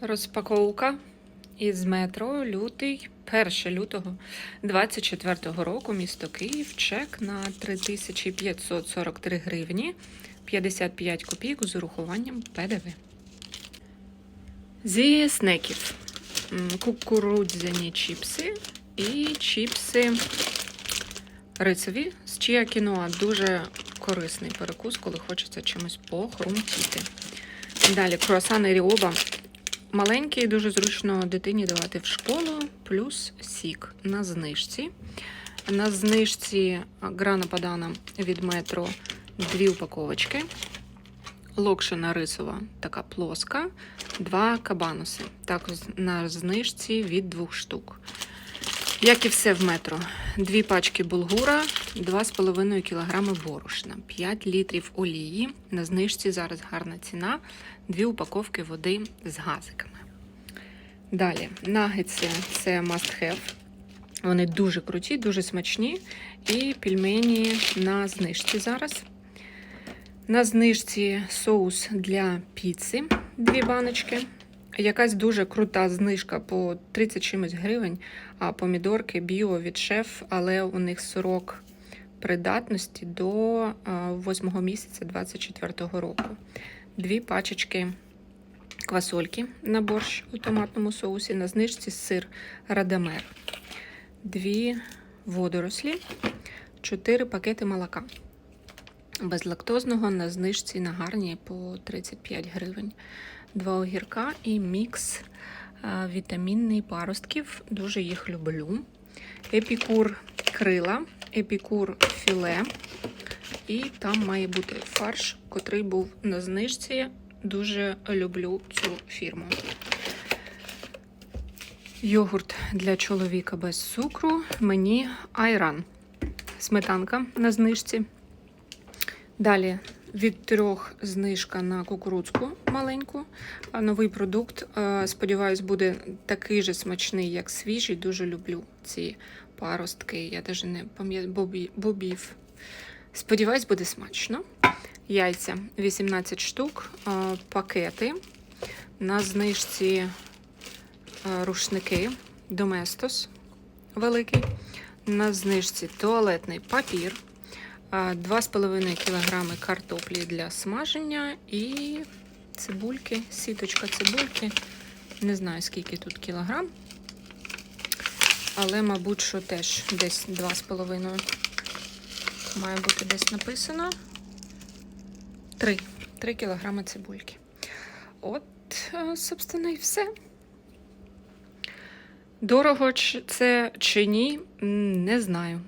Розпаковка із метро лютий, 1 лютого 24 року, місто Київ, чек на 3543 гривні, 55 копійок з урахуванням ПДВ. Зі снеків кукурудзяні чіпси і чіпси рисові з чия кіноа. Дуже корисний перекус, коли хочеться чимось похрумтіти. Далі круасани Ріоба. Маленький, дуже зручно дитині давати в школу, плюс сік на знижці. На знижці грана падана від метро дві упаковочки. Локшина рисова, така плоска, два кабануси. Також на знижці від двох штук. Як і все в метро. Дві пачки булгура, 2,5 кг борошна, 5 літрів олії. На знижці зараз гарна ціна, дві упаковки води з газиками. Далі, нагетси це must have. Вони дуже круті, дуже смачні. І пельмені на знижці зараз. На знижці соус для піци, дві баночки. Якась дуже крута знижка по 30 чимось гривень, а помідорки біо від шеф, але у них срок придатності до 8 місяця 24 року. Дві пачечки квасольки на борщ у томатному соусі, на знижці сир радамер, дві водорослі, чотири пакети молока. Безлактозного на знижці на гарні по 35 гривень. Два огірка і мікс вітамінний паростків. Дуже їх люблю. Епікур крила, епікур філе. І там має бути фарш, котрий був на знижці. Дуже люблю цю фірму. Йогурт для чоловіка без цукру. Мені айран. Сметанка на знижці. Далі від трьох знижка на кукурудзку маленьку. Новий продукт. Е, Сподіваюсь, буде такий же смачний, як свіжий. Дуже люблю ці паростки. Я навіть не пам'ятаю бобі, бобів. Сподіваюсь, буде смачно. Яйця 18 штук, е, пакети. На знижці е, рушники Доместос великий. На знижці туалетний папір. А, 2,5 кг картоплі для смаження і цибульки, сіточка цибульки. Не знаю, скільки тут кілограм. Але, мабуть, що теж десь 2,5 має бути десь написано. 3. 3 кілограми цибульки. От, е, собственно, і все. Дорого це чи ні, не знаю.